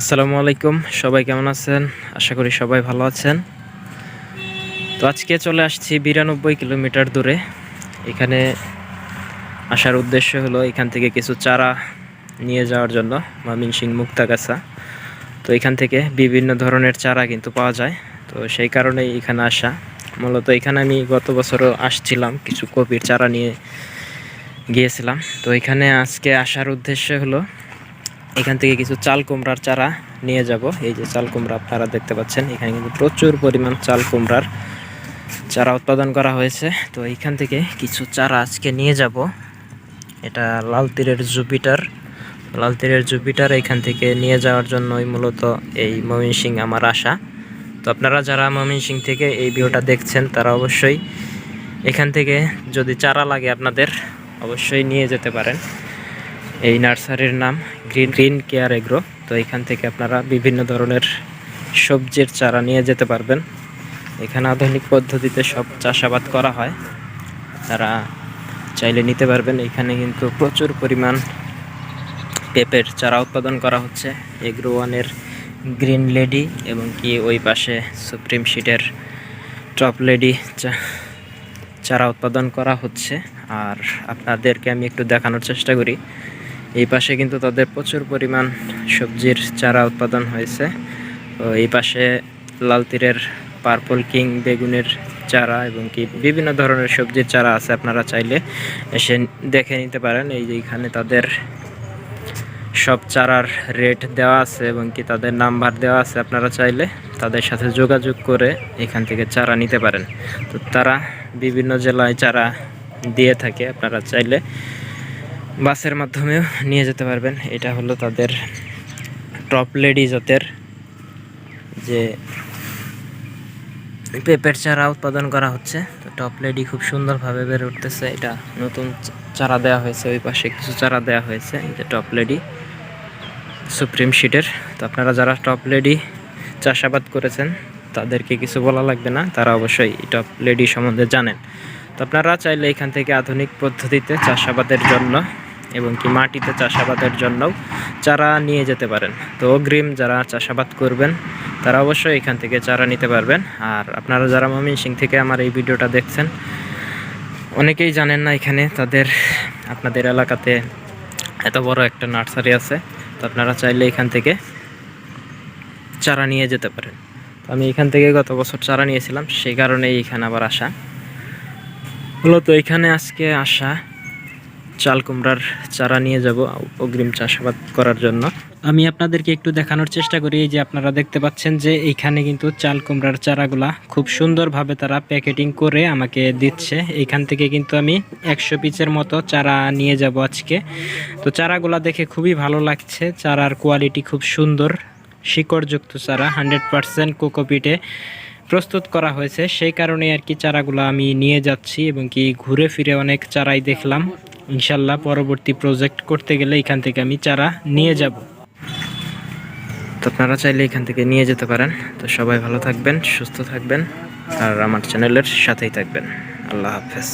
আসসালামু আলাইকুম, সবাই কেমন আছেন? আশা করি সবাই ভালো আছেন। তো আজকে চলে আসছি বিরানব্বই কিলোমিটার দূরে। এখানে আসার উদ্দেশ্য হলো এখান থেকে কিছু চারা নিয়ে যাওয়ার জন্য ময়মনসিং মুক্তাগাছা। তো এখান থেকে বিভিন্ন ধরনের চারা কিন্তু পাওয়া যায়। তো সেই কারণেই এখানে আসা। মূলত এখানে আমি গত বছরও আসছিলাম, কিছু কপির চারা নিয়ে গিয়েছিলাম। তো এখানে আজকে আসার উদ্দেশ্য হলো এখান থেকে কিছু চাল কুমড়ার চারা নিয়ে যাব। এই যে চাল কুমড়া আপনারা দেখতে পাচ্ছেন, এখানে কিন্তু প্রচুর পরিমাণ চাল কুমড়ার চারা উৎপাদন করা হয়েছে। তো এইখান থেকে কিছু চারা আজকে নিয়ে যাব। এটা লাল তীরের জুপিটার। লাল তীরের জুপিটার এখান থেকে নিয়ে যাওয়ার জন্যই মূলত এই ময়মনসিং আমার আশা। তো আপনারা যারা ময়মনসিং থেকে এই ভিডিওটা দেখছেন, তারা অবশ্যই এখান থেকে যদি চারা লাগে আপনাদের, অবশ্যই নিয়ে যেতে পারেন। এই নার্সারির নাম গ্রিন গ্রিন কেয়ার এগ্রো। তো এখান থেকে আপনারা বিভিন্ন ধরনের সবজির চারা নিয়ে যেতে পারবেন। এখানে আধুনিক পদ্ধতিতে সব চাষাবাদ করা হয়। তারা চাইলে নিতে পারবেন। এখানে কিন্তু প্রচুর পরিমাণ পেঁপের চারা উৎপাদন করা হচ্ছে। এগ্রো ওয়ানের গ্রিন লেডি এবং কি ওই পাশে সুপ্রিম শিটের টপ লেডি চারা উৎপাদন করা হচ্ছে। আর আপনাদেরকে আমি একটু দেখানোর চেষ্টা করি। এই পাশে কিন্তু তাদের প্রচুর পরিমাণ সবজির চারা উৎপাদন হয়েছে। তো এই পাশে লাল তীরের পার্পল কিং বেগুনের চারা এবং কি বিভিন্ন ধরনের সবজির চারা আছে আপনারা চাইলে এসে দেখে নিতে পারেন। এই যে এখানে তাদের সব চারার রেট দেওয়া আছে এবং কি তাদের নাম্বার দেওয়া আছে আপনারা চাইলে তাদের সাথে যোগাযোগ করে এখান থেকে চারা নিতে পারেন। তো তারা বিভিন্ন জেলায় চারা দিয়ে থাকে, আপনারা চাইলে বাসের মাধ্যমেও নিয়ে যেতে পারবেন। এটা হলো তাদের টপ লেডি জাতের যে পেঁপের চারা উৎপাদন করা হচ্ছে। তো টপ লেডি খুব সুন্দরভাবে বেড়ে উঠতেছে। এটা নতুন চারা দেওয়া হয়েছে। ওই পাশে কিছু চারা দেওয়া হয়েছে যে টপ লেডি সুপ্রিম শিটের। তো আপনারা যারা টপ লেডি চাষাবাদ করেছেন, তাদেরকে কিছু বলা লাগবে না। তারা অবশ্যই টপ লেডি সম্বন্ধে জানেন। তো আপনারা চাইলে এখান থেকে আধুনিক পদ্ধতিতে চাষাবাদের জন্য এবং কি মাটিতে চাষাবাদের জন্যও চারা নিয়ে যেতে পারেন। তো অগ্রিম যারা চাষাবাদ করবেন, তারা অবশ্যই এখান থেকে চারা নিতে পারবেন। আর আপনারা যারা ময়মনসিং থেকে আমার এই ভিডিওটা দেখছেন, অনেকেই জানেন না এখানে, তাদের, আপনাদের এলাকাতে এত বড় একটা নার্সারি আছে। তো আপনারা চাইলে এখান থেকে চারা নিয়ে যেতে পারেন। তো আমি এখান থেকে গত বছর চারা নিয়েছিলাম, সেই কারণেই এখানে আবার আসা। মূলত এখানে আজকে আসা চাল কুমড়ার চারা নিয়ে যাব অগ্রিম চাষাবাদ করার জন্য। আমি আপনাদেরকে একটু দেখানোর চেষ্টা করি যে আপনারা দেখতে পাচ্ছেন যে এইখানে কিন্তু চাল কুমড়ার চারাগুলা খুব সুন্দরভাবে তারা প্যাকেটিং করে আমাকে দিচ্ছে। এইখান থেকে কিন্তু আমি একশো পিচের মতো চারা নিয়ে যাব আজকে। তো চারাগুলা দেখে খুবই ভালো লাগছে, চারার কোয়ালিটি খুব সুন্দর। শিকড়যুক্ত চারা হান্ড্রেড পারসেন্ট কোকোপিটে। প্রস্তুত করা হয়েছে। সেই কারণে আর কি চারাগুলো আমি নিয়ে যাচ্ছি এবং কি ঘুরে ফিরে অনেক চারাই দেখলাম। ইনশাল্লাহ পরবর্তী প্রজেক্ট করতে গেলে এখান থেকে আমি চারা নিয়ে যাব। তো আপনারা চাইলে এখান থেকে নিয়ে যেতে পারেন। তো সবাই ভালো থাকবেন, সুস্থ থাকবেন আর আমার চ্যানেলের সাথেই থাকবেন। আল্লাহ হাফেজ।